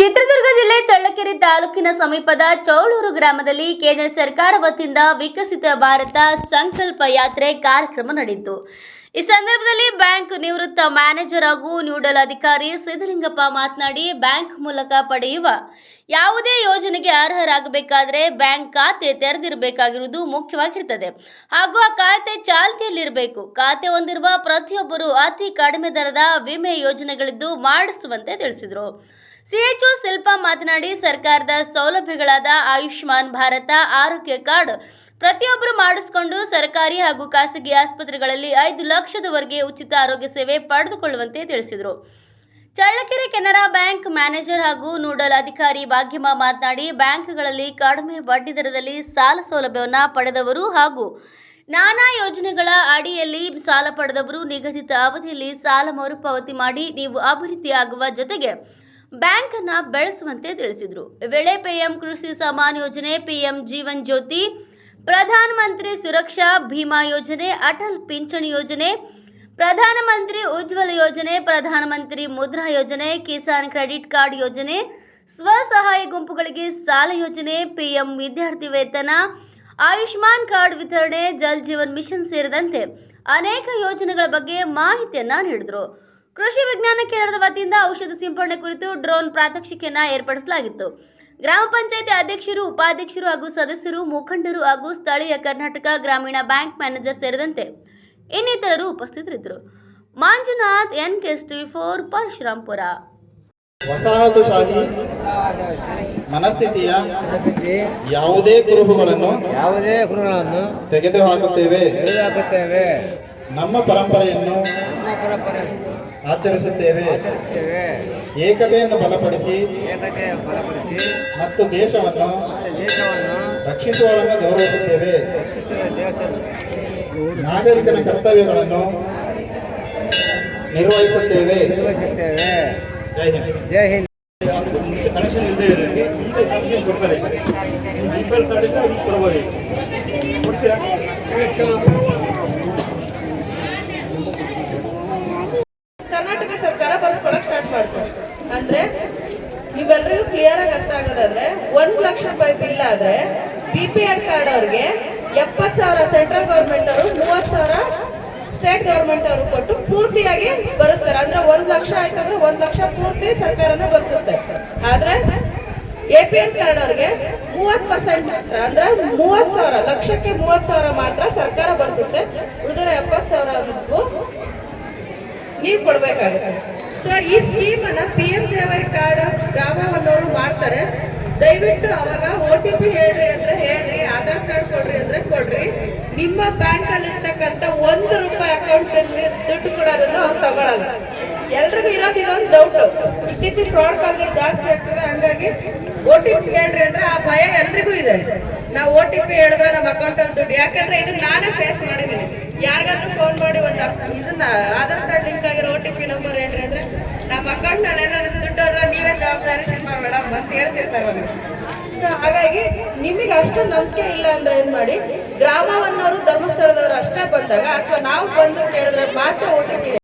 ಚಿತ್ರದುರ್ಗ ಜಿಲ್ಲೆ ಚಳ್ಳಕೆರೆ ತಾಲೂಕಿನ ಸಮೀಪದ ಚೌಳೂರು ಗ್ರಾಮದಲ್ಲಿ ಕೇಂದ್ರ ಸರ್ಕಾರ ವತಿಯಿಂದ ವಿಕಸಿತ ಭಾರತ ಸಂಕಲ್ಪ ಯಾತ್ರೆ ಕಾರ್ಯಕ್ರಮ ನಡೆಯಿತು. ಈ ಸಂದರ್ಭದಲ್ಲಿ ಬ್ಯಾಂಕ್ ನಿವೃತ್ತ ಮ್ಯಾನೇಜರ್ ಹಾಗೂ ನ್ಯೂಡಲ್ ಅಧಿಕಾರಿ ಸಿದ್ದಲಿಂಗಪ್ಪ ಮಾತನಾಡಿ, ಬ್ಯಾಂಕ್ ಮೂಲಕ ಪಡೆಯುವ ಯಾವುದೇ ಯೋಜನೆಗೆ ಅರ್ಹರಾಗಬೇಕಾದರೆ ಬ್ಯಾಂಕ್ ಖಾತೆ ತೆರೆದಿರಬೇಕಾಗಿರುವುದು ಮುಖ್ಯವಾಗಿರುತ್ತದೆ. ಹಾಗೂ ಆ ಖಾತೆ ಚಾಲ್ತಿಯಲ್ಲಿರಬೇಕು. ಖಾತೆ ಹೊಂದಿರುವ ಪ್ರತಿಯೊಬ್ಬರು ಅತಿ ಕಡಿಮೆ ದರದ ವಿಮೆ ಯೋಜನೆಗಳಿದ್ದು ಮಾಡಿಸುವಂತೆ ತಿಳಿಸಿದರು. ಸಿಎಚ್ಒ ಶಿಲ್ಪ ಮಾತನಾಡಿ, ಸರ್ಕಾರದ ಸೌಲಭ್ಯಗಳಾದ ಆಯುಷ್ಮಾನ್ ಭಾರತ, ಆರೋಗ್ಯ ಕಾರ್ಡ್ ಪ್ರತಿಯೊಬ್ಬರು ಮಾಡಿಸಿಕೊಂಡು ಸರ್ಕಾರಿ ಹಾಗೂ ಖಾಸಗಿ ಆಸ್ಪತ್ರೆಗಳಲ್ಲಿ ಐದು ಲಕ್ಷದವರೆಗೆ ಉಚಿತ ಆರೋಗ್ಯ ಸೇವೆ ಪಡೆದುಕೊಳ್ಳುವಂತೆ ತಿಳಿಸಿದರು. ಚಳ್ಳಕೆರೆ ಕೆನರಾ ಬ್ಯಾಂಕ್ ಮ್ಯಾನೇಜರ್ ಹಾಗೂ ನೂಡಲ್ ಅಧಿಕಾರಿ ಭಾಗ್ಯಮ್ಮ ಮಾತನಾಡಿ, ಬ್ಯಾಂಕ್ಗಳಲ್ಲಿ ಕಡಿಮೆ ಬಡ್ಡಿ ದರದಲ್ಲಿ ಸಾಲ ಸೌಲಭ್ಯವನ್ನು ಪಡೆದವರು ಹಾಗೂ ನಾನಾ ಯೋಜನೆಗಳ ಅಡಿಯಲ್ಲಿ ಸಾಲ ಪಡೆದವರು ನಿಗದಿತ ಅವಧಿಯಲ್ಲಿ ಸಾಲ ಮರುಪಾವತಿ ಮಾಡಿ ನೀವು ಅಭಿವೃದ್ಧಿಯಾಗುವ ಜೊತೆಗೆ ಬ್ಯಾಂಕ್ ಅನ್ನ ಬೆಳೆಸುವಂತೆ ತಿಳಿಸಿದರು. ವೇಳೆ ಪಿಎಂ ಕೃಷಿ ಸಮಾನ್ ಯೋಜನೆ, ಪಿಎಂ ಜೀವನ್ ಜ್ಯೋತಿ ಪ್ರಧಾನ ಮಂತ್ರಿ ಸುರಕ್ಷಾ ಭೀಮಾ ಯೋಜನೆ, ಅಟಲ್ ಪಿಂಚಣಿ ಯೋಜನೆ, ಪ್ರಧಾನಮಂತ್ರಿ ಉಜ್ವಲ ಯೋಜನೆ, ಪ್ರಧಾನಮಂತ್ರಿ ಮುದ್ರಾ ಯೋಜನೆ, ಕಿಸಾನ್ ಕ್ರೆಡಿಟ್ ಕಾರ್ಡ್ ಯೋಜನೆ ಸ್ವಸಹಾಯ ಗುಂಪುಗಳಿಗೆ ಸಾಲ ಯೋಜನೆ, ಪಿಎಂ ವಿದ್ಯಾರ್ಥಿ ವೇತನ, ಆಯುಷ್ಮಾನ್ ಕಾರ್ಡ್ ವಿತರಣೆ, ಜಲ್ ಜೀವನ್ ಮಿಷನ್ ಸೇರಿದಂತೆ ಅನೇಕ ಯೋಜನೆಗಳ ಬಗ್ಗೆ ಮಾಹಿತಿಯನ್ನ ನೀಡಿದರು. ಕೃಷಿ ವಿಜ್ಞಾನ ಕೇಂದ್ರದ ವತಿಯಿಂದ ಔಷಧ ಸಿಂಪಡಣೆ ಕುರಿತು ಡ್ರೋನ್ ಪ್ರಾತ್ಯಕ್ಷಿಕೆಯನ್ನು ಏರ್ಪಡಿಸಲಾಗಿತ್ತು. ಗ್ರಾಮ ಪಂಚಾಯತಿ ಅಧ್ಯಕ್ಷರು ಉಪಾಧ್ಯಕ್ಷರು ಹಾಗೂ ಸದಸ್ಯರು ಮುಖಂಡರು ಹಾಗೂ ಸ್ಥಳೀಯ ಕರ್ನಾಟಕ ಗ್ರಾಮೀಣ ಬ್ಯಾಂಕ್ ಮ್ಯಾನೇಜರ್ ಸೇರಿದಂತೆ ಇನ್ನಿತರರು ಉಪಸ್ಥಿತರಿದ್ದರು. ಮಾಂಜುನಾಥ್ ಎನ್ ಕೆಸ್ ಟಿವಿ ಫೋರ್ ಪರಶುರಾಂಪುರ. ವಸಾಹತುಶಾಹಿ ಮನಸ್ಥಿತಿಯ ಯಾವುದೇ ಕುರುಹುಗಳನ್ನು ಯಾವುದೇ ಗುರುಗಳನ್ನು ತೆಗೆದುಹಾಕುತ್ತೇವೆ. ತೆಗೆದುಹಾಕುತ್ತೇವೆ. ನಮ್ಮ ಪರಂಪರೆಯನ್ನು ಆಚರಿಸುತ್ತೇವೆ. ಏಕತೆಯನ್ನು ಬಲಪಡಿಸಿ ಮತ್ತು ದೇಶವನ್ನು ರಕ್ಷಿಸುವವರನ್ನು ಗೌರವಿಸುತ್ತೇವೆ. ನಾಗರಿಕರ ನಾಗರಿಕನ ಕರ್ತವ್ಯಗಳನ್ನು ನಿರ್ವಹಿಸುತ್ತೇವೆ. ಜೈ ಹಿಂದ್. ಜೈ ಹಿಂದ್. ಕನೆಕ್ಷನ್ ಇಲ್ಲದೆ ಇರೋರಿಗೆ ಈಗ ಕನೆಕ್ಷನ್ ಕೊಡ್ತಾರೆ ಐಪಲ್ ಕಾರ್ಡ್ ಇದ್ರೆ ಅವ್ರಿಗೆ ಕೊಡ್ಬೋದು ಕೊಡ್ತೀರಾ ಕರ್ನಾಟಕ ಸರ್ಕಾರ ಬರ್ಸ್ಕೊಳಕ್ ಸ್ಟಾರ್ಟ್ ಮಾಡ್ತಾರೆ ಅಂದ್ರೆ ನೀವೆಲ್ರಿಗೂ ಕ್ಲಿಯರ್ ಆಗಿ ಅರ್ಥ ಆಗೋದಾದ್ರೆ ಒಂದ್ ಲಕ್ಷ ರೂಪಾಯಿ ಬಿಲ್ ಆದ್ರೆ ಬಿ ಪಿ ಎಲ್ ಕಾರ್ಡ್ ಅವ್ರಿಗೆ ಎಪ್ಪತ್ ಸಾವಿರ ಸೆಂಟ್ರಲ್ ಗೌರ್ಮೆಂಟ್ ಅವರು ಮೂವತ್ ಸಾವಿರ ಸ್ಟೇಟ್ ಗೌರ್ಮೆಂಟ್ ಅವರು ಕೊಟ್ಟು ಪೂರ್ತಿಯಾಗಿ ಬರೆಸ್ತಾರೆ. ಅಂದ್ರೆ ಒಂದ್ ಲಕ್ಷ ಆಯ್ತಂದ್ರೆ ಒಂದ್ ಲಕ್ಷ ಪೂರ್ತಿ ಸರ್ಕಾರನೇ ಬರ್ಸುತ್ತೆ. ಆದ್ರೆ ಎ ಪಿ ಎಲ್ ಕಾರ್ಡ್ ಅವ್ರಿಗೆ ಮೂವತ್ ಪರ್ಸೆಂಟ್ ಮಾತ್ರ, ಅಂದ್ರೆ ಮೂವತ್ ಸಾವಿರ, ಲಕ್ಷಕ್ಕೆ ಮೂವತ್ ಸಾವಿರ ಮಾತ್ರ ಸರ್ಕಾರ ಬರ್ಸುತ್ತೆ. ಉಳಿದಿರೋ ಎಪ್ಪತ್ ಸಾವಿರ ನೀವು ಕೊಡಬೇಕಾಗುತ್ತೆ. ಸೊ ಈ ಸ್ಕೀಮನ್ನು P M J Y card ಗ್ರಾಮವನ್ನವರು ಮಾಡ್ತಾರೆ. ದಯವಿಟ್ಟು ಅವಾಗ ಒ ಟಿ ಪಿ ಹೇಳ್ರಿ ಅಂದ್ರೆ ಹೇಳ್ರಿ, ಆಧಾರ್ ಕಾರ್ಡ್ ಕೊಡ್ರಿ ಅಂದ್ರೆ ಕೊಡ್ರಿ. ನಿಮ್ಮ ಬ್ಯಾಂಕ್ ಅಲ್ಲಿ ಇರ್ತಕ್ಕಂಥ ಒಂದು ರೂಪಾಯಿ ಅಕೌಂಟಲ್ಲಿ ದುಡ್ಡು ಕೊಡೋದನ್ನು ಅವ್ರು ತಗೊಳಲ್ಲ. ಎಲ್ರಿಗೂ ಇರೋದು ಇದೊಂದು ಡೌಟ್ ಇತ್ತೀಚಿನ ಫ್ರಾಡ್ ಕಾಲ್ಗಳು ಜಾಸ್ತಿ ಆಗ್ತದೆ. ಹಂಗಾಗಿ ಓ ಟಿ ಪಿ ಹೇಳ್ರಿ ಅಂದ್ರೆ ಆ ಭಯ ಎಲ್ರಿಗೂ ಇದೆ. ನಾವು ಓ ಟಿ ಪಿ ಹೇಳಿದ್ರೆ ನಮ್ಮ ಅಕೌಂಟ್ ಅಲ್ಲಿ ದುಡ್ಡು ಯಾಕಂದ್ರೆ ಇದನ್ನ ನಾನೇ ಫೇಸ್ ಮಾಡಿದ್ದೀನಿ ಯಾರಿಗಾದ್ರೂ ಫೋನ್ ಮಾಡಿ ಒಂದು ಇದನ್ನ ಆಧಾರ್ ಕಾರ್ಡ್ ಲಿಂಕ್ ಆಗಿರೋ ಓ ಟಿ ಪಿ ನಂಬರ್ ಹೇಳ್ರಿ ಅಂದ್ರೆ ನಮ್ಮ ಅಕೌಂಟ್ನಲ್ಲಿ ಏನಾದ್ರು ದುಡ್ಡು ಆದ್ರೆ ನೀವೇ ಜವಾಬ್ದಾರಿ ಶಿಲ್ಪ ಮೇಡಮ್ ಅಂತ ಹೇಳ್ತಿರ್ತಾರೆ. ಸೊ ಹಾಗಾಗಿ ನಿಮಗೆ ಅಷ್ಟು ನಂಬಿಕೆ ಇಲ್ಲ ಅಂದ್ರೆ ಏನ್ ಮಾಡಿ ಗ್ರಾಮವನ್ನವರು ಧರ್ಮಸ್ಥಳದವರು ಅಷ್ಟೇ ಬಂದಾಗ ಅಥವಾ ನಾವು ಬಂದು ಕೇಳಿದ್ರೆ ಮಾತ್ರ ಓ ಟಿ ಪಿ